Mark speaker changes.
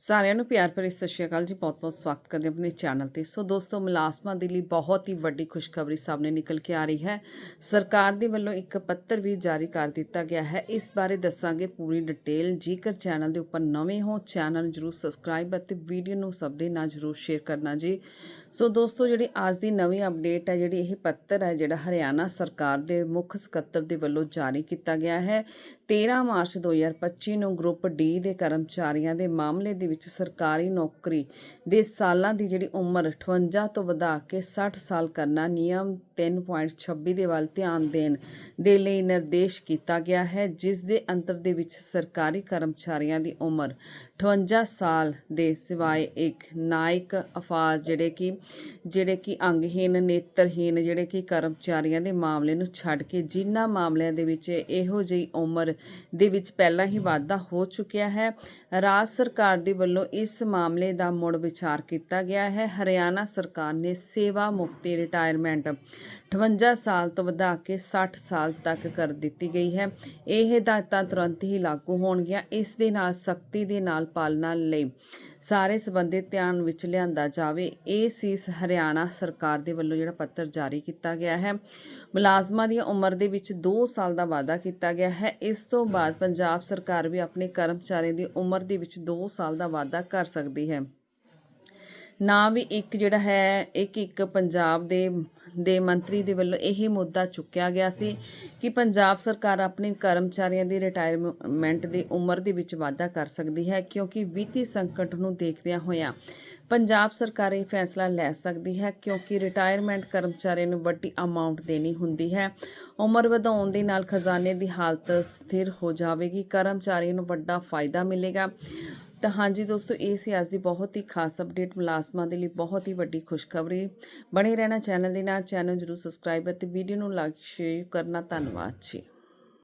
Speaker 1: ਸਾਰਿਆਂ ਨੂੰ ਪਿਆਰ ਭਰੀ ਸਤਿ ਸ਼੍ਰੀ ਅਕਾਲ ਜੀ। ਬਹੁਤ-ਬਹੁਤ ਸਵਾਗਤ ਕਰਦੇ ਆਪਣੇ ਚੈਨਲ ਤੇ। ਸੋ ਦੋਸਤੋ, ਮੁਲਾਜ਼ਮਾਂ ਦੇ ਲਈ ਬਹੁਤ ਹੀ ਵੱਡੀ ਖੁਸ਼ਖਬਰੀ ਸਾਹਮਣੇ ਨਿਕਲ ਕੇ ਆ ਰਹੀ ਹੈ। ਸਰਕਾਰ ਦੇ ਵੱਲੋਂ ਇੱਕ ਪੱਤਰ ਵੀ ਜਾਰੀ ਕਰ ਦਿੱਤਾ ਗਿਆ ਹੈ। ਇਸ ਬਾਰੇ ਦੱਸਾਂਗੇ ਪੂਰੀ ਡਿਟੇਲ। ਜੇਕਰ ਚੈਨਲ ਦੇ ਉੱਪਰ ਨਵੇਂ ਹੋ, ਚੈਨਲ ਜਰੂਰ ਸਬਸਕ੍ਰਾਈਬ ਅਤੇ ਵੀਡੀਓ ਨੂੰ ਸਭ ਦੇ ਨਾਲ ਜਰੂਰ ਸ਼ੇਅਰ ਕਰਨਾ ਜੀ। ਸੋ ਦੋਸਤੋ, ਜਿਹੜੀ ਅੱਜ ਦੀ ਨਵੀਂ ਅਪਡੇਟ ਹੈ, ਜਿਹੜੀ ਇਹ ਪੱਤਰ ਹੈ, ਜਿਹੜਾ ਹਰਿਆਣਾ ਸਰਕਾਰ ਦੇ ਮੁੱਖ ਸਕੱਤਰ ਦੇ ਵੱਲੋਂ ਜਾਰੀ ਕੀਤਾ ਗਿਆ ਹੈ। 13 ਮਾਰਚ 2025 ਨੂੰ ਗਰੁੱਪ ਡੀ ਦੇ ਕਰਮਚਾਰੀਆਂ ਦੇ ਮਾਮਲੇ ਦੇ ਵਿੱਚ ਸਰਕਾਰੀ ਨੌਕਰੀ ਦੇ ਸਾਲਾਂ ਦੀ ਜਿਹੜੀ ਉਮਰ 58 ਤੋਂ ਵਧਾ ਕੇ 60 ਸਾਲ ਕਰਨਾ ਨਿਯਮ 3.26 ਦੇ ਵੱਲ ਧਿਆਨ ਦੇਣ ਦੇ ਲਈ ਨਿਰਦੇਸ਼ ਕੀਤਾ ਗਿਆ ਹੈ, ਜਿਸ ਦੇ ਅੰਤਰ ਦੇ ਵਿੱਚ ਸਰਕਾਰੀ ਕਰਮਚਾਰੀਆਂ ਦੀ ਉਮਰ 58 ਸਾਲ ਦੇ ਸਿਵਾਏ ਇੱਕ ਨਾਇਕ ਅਫਾਜ਼ ਜਿਹੜੇ ਕਿ ਜਿਹੜੇ ਕਿ ਅੰਗਹੀਨ ਨੇਤਰਹੀਨ ਜਿਹੜੇ ਕਿ ਕਰਮਚਾਰੀਆਂ ਦੇ ਮਾਮਲੇ ਨੂੰ ਛੱਡ ਕੇ ਜਿਨ੍ਹਾਂ ਮਾਮਲਿਆਂ ਦੇ ਵਿੱਚ ਇਹੋ ਜਿਹੀ ਉਮਰ ਦੇ ਵਿੱਚ ਪਹਿਲਾਂ ਹੀ ਵਾਧਾ ਹੋ ਚੁੱਕਿਆ ਹੈ। ਰਾਜ ਸਰਕਾਰ ਦੀ ਵੱਲੋਂ ਇਸ ਮਾਮਲੇ ਦਾ ਮੁੜ ਵਿਚਾਰ ਕੀਤਾ ਗਿਆ ਹੈ। ਹਰਿਆਣਾ ਸਰਕਾਰ ਨੇ ਸੇਵਾ ਮੁਕਤੀ ਰਿਟਾਇਰਮੈਂਟ 58 ਸਾਲ ਤੋਂ ਵਧਾ ਕੇ 60 ਸਾਲ ਤੱਕ ਕਰ ਦਿੱਤੀ ਗਈ ਹੈ। ਇਹ ਹਦਾਇਤਾਂ ਤੁਰੰਤ ਹੀ ਲਾਗੂ ਹੋਣਗੀਆਂ। ਇਸ ਦੇ ਨਾਲ ਸਖਤੀ ਦੇ ਨਾਲ ਪਾਲਣਾ ਲਈ ਸਾਰੇ ਸੰਬੰਧਿਤ ਧਿਆਨ ਵਿੱਚ ਲਿਆਂਦਾ ਜਾਵੇ। ਇਹ ਸੀ ਹਰਿਆਣਾ ਸਰਕਾਰ ਦੇ ਵੱਲੋਂ ਜਿਹੜਾ ਪੱਤਰ ਜਾਰੀ ਕੀਤਾ ਗਿਆ ਹੈ, ਮੁਲਾਜ਼ਮਾਂ ਦੀ ਉਮਰ ਦੇ ਵਿੱਚ 2 ਸਾਲ ਦਾ ਵਾਅਦਾ ਕੀਤਾ ਗਿਆ ਹੈ। ਇਸ ਤੋਂ ਬਾਅਦ ਪੰਜਾਬ ਸਰਕਾਰ ਵੀ ਆਪਣੇ ਕਰਮਚਾਰੀਆਂ ਦੀ ਉਮਰ ਦੇ ਵਿੱਚ 2 ਸਾਲ ਦਾ ਵਾਧਾ ਕਰ ਸਕਦੀ ਹੈ। ਨਾ ਵੀ ਇੱਕ ਜਿਹੜਾ ਹੈ, ਇੱਕ ਇੱਕ ਪੰਜਾਬ ਦੇ ਦੇ ਮੰਤਰੀ ਦੇ ਵੱਲੋਂ ਇਹ ਮੁੱਦਾ ਚੁੱਕਿਆ ਗਿਆ ਸੀ ਕਿ ਪੰਜਾਬ ਸਰਕਾਰ ਆਪਣੇ ਕਰਮਚਾਰੀਆਂ ਦੀ ਰਿਟਾਇਰਮੈਂਟ ਦੀ ਉਮਰ ਦੇ ਵਿੱਚ ਵਾਧਾ ਕਰ ਸਕਦੀ ਹੈ ਕਿਉਂਕਿ ਵਿੱਤੀ ਸੰਕਟ ਨੂੰ ਦੇਖਦਿਆਂ ਹੋਇਆਂ ਪੰਜਾਬ ਸਰਕਾਰ ਇਹ ਫੈਸਲਾ ਲੈ ਸਕਦੀ ਹੈ ਕਿਉਂਕਿ ਰਿਟਾਇਰਮੈਂਟ ਕਰਮਚਾਰੀਆਂ ਨੂੰ ਵੱਡੀ ਅਮਾਉਂਟ ਦੇਣੀ ਹੁੰਦੀ ਹੈ। ਉਮਰ ਵਧਾਉਣ ਦੇ ਨਾਲ ਖਜ਼ਾਨੇ ਦੀ ਹਾਲਤ ਸਥਿਰ ਹੋ ਜਾਵੇਗੀ, ਕਰਮਚਾਰੀਆਂ ਨੂੰ ਵੱਡਾ ਫਾਇਦਾ ਮਿਲੇਗਾ। ਤਾਂ ਹਾਂਜੀ ਦੋਸਤੋ, ਇਹ ਸੀ ਅੱਜ ਦੀ ਬਹੁਤ ਹੀ ਖਾਸ ਅਪਡੇਟ ਮੁਲਾਜ਼ਮਾਂ ਦੇ ਲਈ ਬਹੁਤ ਹੀ ਵੱਡੀ ਖੁਸ਼ਖਬਰੀ। ਬਣੇ ਰਹਿਣਾ ਚੈਨਲ ਦੇ ਨਾਲ ਚੈਨਲ ਜਰੂਰ ਸਬਸਕ੍ਰਾਈਬ ਅਤੇ ਵੀਡੀਓ ਨੂੰ ਲਾਈਕ ਸ਼ੇਅਰ ਕਰਨਾ ਧੰਨਵਾਦ ਜੀ।